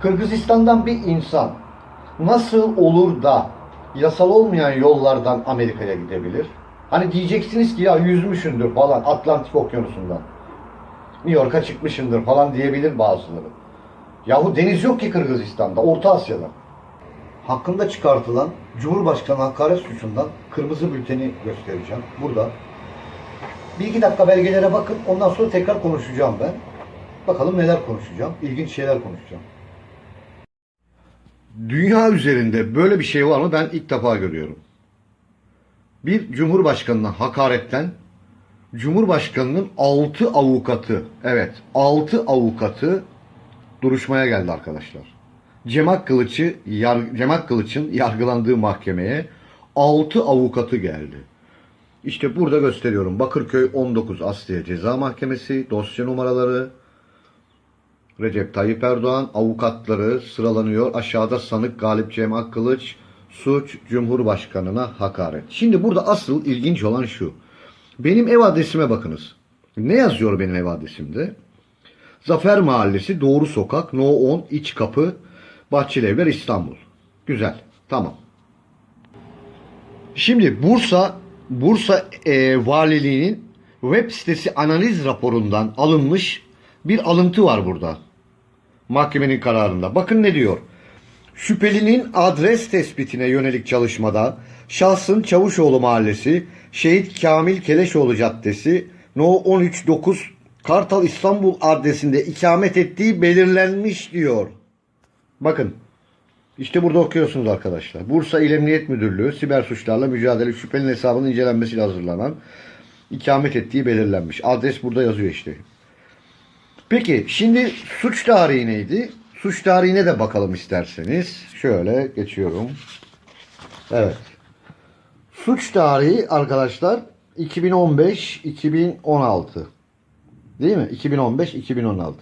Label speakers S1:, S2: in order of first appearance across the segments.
S1: Kırgızistan'dan bir insan nasıl olur da yasal olmayan yollardan Amerika'ya gidebilir? Hani diyeceksiniz ki ya yüzmüşündür falan Atlantik Okyanusu'ndan. New York'a çıkmışındır falan diyebilir bazıları. Yahu deniz yok ki Kırgızistan'da, Orta Asya'da. Hakkında çıkartılan Cumhurbaşkanı hakaret suçundan kırmızı bülteni göstereceğim. Burada. Bir iki dakika belgelere bakın. Ondan sonra tekrar konuşacağım ben. Bakalım neler konuşacağım. İlginç şeyler konuşacağım. Dünya üzerinde böyle bir şey var mı ben ilk defa görüyorum. Bir cumhurbaşkanına hakaretten Cumhurbaşkanının 6 avukatı, evet 6 avukatı duruşmaya geldi arkadaşlar. Cemal Kılıç'ı yar, Cemal Kılıç'ın yargılandığı mahkemeye 6 avukatı geldi. İşte burada gösteriyorum. Bakırköy 19 Asliye Ceza Mahkemesi dosya numaraları Recep Tayyip Erdoğan avukatları sıralanıyor. Aşağıda sanık Galip Cemal Kılıç suç Cumhurbaşkanına hakaret. Şimdi burada asıl ilginç olan şu. Benim ev adresime bakınız. Ne yazıyor benim ev adresimde? Zafer Mahallesi, Doğru Sokak, No 10, İç Kapı, Bahçelievler, İstanbul. Güzel. Tamam. Şimdi Bursa Bursa e, Valiliğinin web sitesi analiz raporundan alınmış bir alıntı var burada. Mahkemenin kararında. Bakın ne diyor. Şüphelinin adres tespitine yönelik çalışmada şahsın Çavuşoğlu Mahallesi, Şehit Kamil Keleşoğlu Caddesi, No 139 Kartal İstanbul adresinde ikamet ettiği belirlenmiş diyor. Bakın işte burada okuyorsunuz arkadaşlar. Bursa İl Emniyet Müdürlüğü siber suçlarla mücadele şüphelinin hesabının incelenmesiyle hazırlanan ikamet ettiği belirlenmiş. Adres burada yazıyor işte. Peki şimdi suç tarihi neydi? Suç tarihine de bakalım isterseniz. Şöyle geçiyorum. Evet. Suç tarihi arkadaşlar 2015-2016. Değil mi? 2015-2016.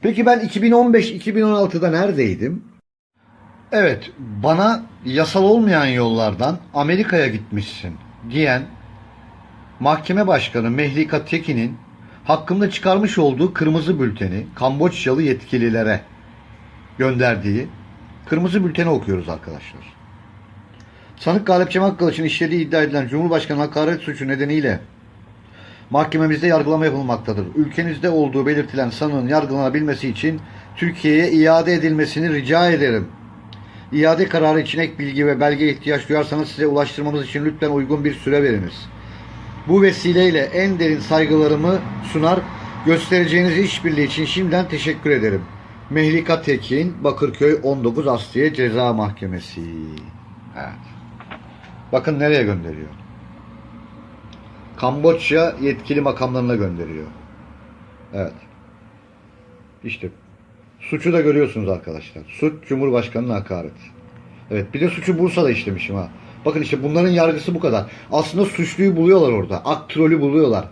S1: Peki ben 2015-2016'da neredeydim? Evet, bana yasal olmayan yollardan Amerika'ya gitmişsin diyen Mahkeme Başkanı Mehlika Tekin'in hakkında çıkarmış olduğu kırmızı bülteni Kamboçyalı yetkililere gönderdiği kırmızı bülteni okuyoruz arkadaşlar. Sanık Galip Cemal Kılıç'ın işlediği iddia edilen Cumhurbaşkanı hakaret suçu nedeniyle mahkememizde yargılama yapılmaktadır. Ülkenizde olduğu belirtilen sanığın yargılanabilmesi için Türkiye'ye iade edilmesini rica ederim. İade kararı için ek bilgi ve belge ihtiyaç duyarsanız size ulaştırmamız için lütfen uygun bir süre veriniz. Bu vesileyle en derin saygılarımı sunar, göstereceğiniz işbirliği için şimdiden teşekkür ederim. Mehlika Tekin, Bakırköy 19 Asliye Ceza Mahkemesi. Evet. Bakın nereye gönderiyor. Kamboçya yetkili makamlarına gönderiyor. Evet. İşte suçu da görüyorsunuz arkadaşlar. Suç Cumhurbaşkanı'na hakaret. Evet bir de suçu Bursa'da işlemişim ha. Bakın işte bunların yargısı bu kadar. Aslında suçluyu buluyorlar orada. Aktrolü buluyorlar.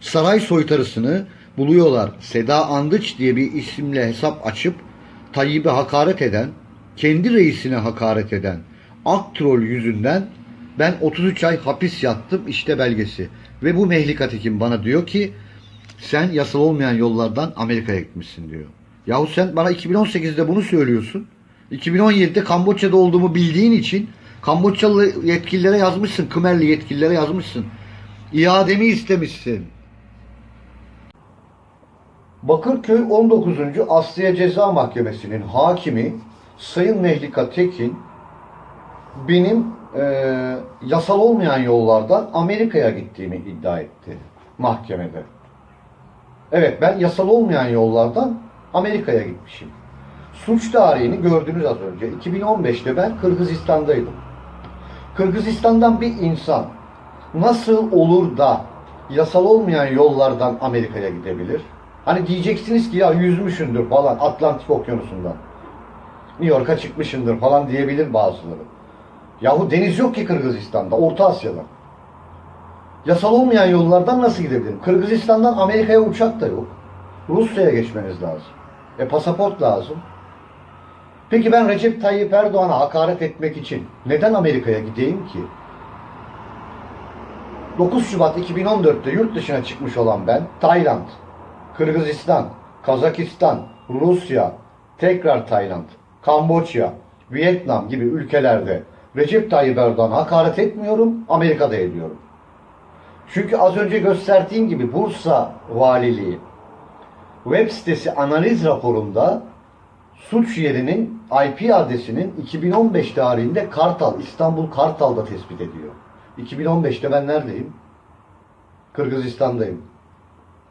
S1: Saray soytarısını buluyorlar. Seda Andıç diye bir isimle hesap açıp Tayyip'e hakaret eden, kendi reisine hakaret eden Aktrol yüzünden ben 33 ay hapis yattım işte belgesi. Ve bu Mehlika Tekin bana diyor ki sen yasal olmayan yollardan Amerika'ya gitmişsin diyor. Yahu sen bana 2018'de bunu söylüyorsun. 2017'de Kamboçya'da olduğumu bildiğin için Kamboçyalı yetkililere yazmışsın. Kımerli yetkililere yazmışsın. İademi istemişsin. Bakırköy 19. Asliye Ceza Mahkemesi'nin hakimi Sayın Mehlika Tekin benim e, yasal olmayan yollardan Amerika'ya gittiğimi iddia etti mahkemede. Evet ben yasal olmayan yollardan Amerika'ya gitmişim. Suç tarihini gördünüz az önce. 2015'te ben Kırgızistan'daydım. Kırgızistan'dan bir insan nasıl olur da yasal olmayan yollardan Amerika'ya gidebilir? Hani diyeceksiniz ki ya yüzmüşündür falan Atlantik Okyanusu'ndan. New York'a çıkmışındır falan diyebilir bazıları. Yahu deniz yok ki Kırgızistan'da, Orta Asya'da. Yasal olmayan yollardan nasıl gidebilirim? Kırgızistan'dan Amerika'ya uçak da yok. Rusya'ya geçmeniz lazım. E pasaport lazım. Peki ben Recep Tayyip Erdoğan'a hakaret etmek için neden Amerika'ya gideyim ki? 9 Şubat 2014'te yurt dışına çıkmış olan ben Tayland, Kırgızistan, Kazakistan, Rusya, tekrar Tayland, Kamboçya, Vietnam gibi ülkelerde Recep Tayyip Erdoğan'a hakaret etmiyorum, Amerika'da ediyorum. Çünkü az önce gösterdiğim gibi Bursa Valiliği web sitesi analiz raporunda suç yerinin IP adresinin 2015 tarihinde Kartal, İstanbul Kartal'da tespit ediyor. 2015'te ben neredeyim? Kırgızistan'dayım.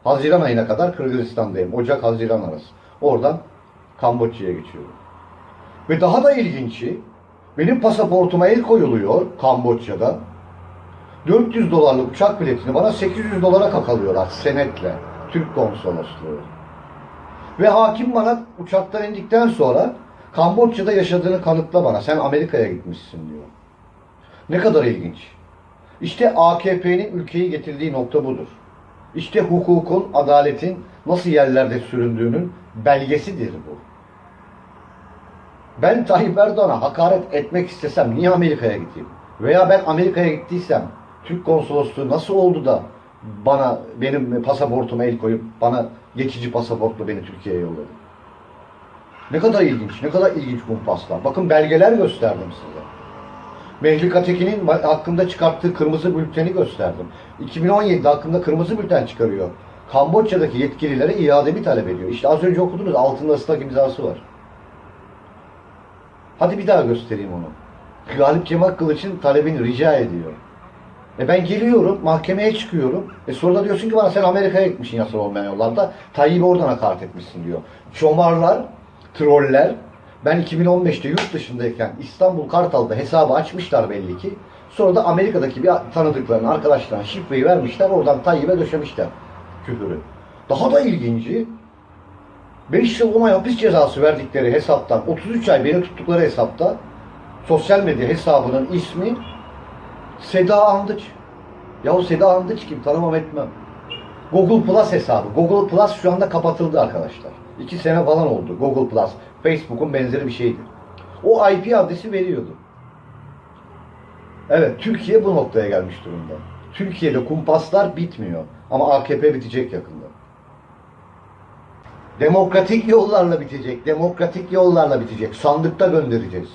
S1: Haziran ayına kadar Kırgızistan'dayım. Ocak-Haziran arası. Oradan Kamboçya'ya geçiyorum. Ve daha da ilginci, benim pasaportuma el koyuluyor Kamboçya'da. 400 dolarlık uçak biletini bana 800 dolara kakalıyorlar senetle. Türk konsolosluğu. Ve hakim bana uçaktan indikten sonra Kamboçya'da yaşadığını kanıtla bana. Sen Amerika'ya gitmişsin diyor. Ne kadar ilginç. İşte AKP'nin ülkeyi getirdiği nokta budur. İşte hukukun, adaletin nasıl yerlerde süründüğünün belgesidir bu. Ben Tayyip Erdoğan'a hakaret etmek istesem niye Amerika'ya gideyim? Veya ben Amerika'ya gittiysem Türk konsolosluğu nasıl oldu da bana benim pasaportuma el koyup bana geçici pasaportla beni Türkiye'ye yolladı? Ne kadar ilginç, ne kadar ilginç kumpaslar. Bakın belgeler gösterdim size. Mehlik Atekin'in hakkında çıkarttığı kırmızı bülteni gösterdim. 2017'de hakkında kırmızı bülten çıkarıyor. Kamboçya'daki yetkililere iademi talep ediyor. İşte az önce okudunuz altında ıslak imzası var. Hadi bir daha göstereyim onu. Galip Cemal Kılıç'ın talebini rica ediyor. E ben geliyorum, mahkemeye çıkıyorum. E sonra diyorsun ki bana sen Amerika'ya gitmişsin yasal olmayan yollarda. Tayyip'i oradan hakaret etmişsin diyor. Çomarlar, troller, ben 2015'te yurt dışındayken İstanbul Kartal'da hesabı açmışlar belli ki. Sonra da Amerika'daki bir tanıdıklarına, arkadaşlarına şifreyi vermişler. Oradan Tayyip'e döşemişler küfürü. Daha da ilginci 5 yıl 10 ay hapis cezası verdikleri hesaptan 33 ay beni tuttukları hesapta sosyal medya hesabının ismi Seda Andıç. Yahu Seda Andıç kim? Tanımam etmem. Google Plus hesabı. Google Plus şu anda kapatıldı arkadaşlar. 2 sene falan oldu Google Plus. Facebook'un benzeri bir şeydi. O IP adresi veriyordu. Evet, Türkiye bu noktaya gelmiş durumda. Türkiye'de kumpaslar bitmiyor. Ama AKP bitecek yakında. Demokratik yollarla bitecek. Demokratik yollarla bitecek. Sandıkta göndereceğiz.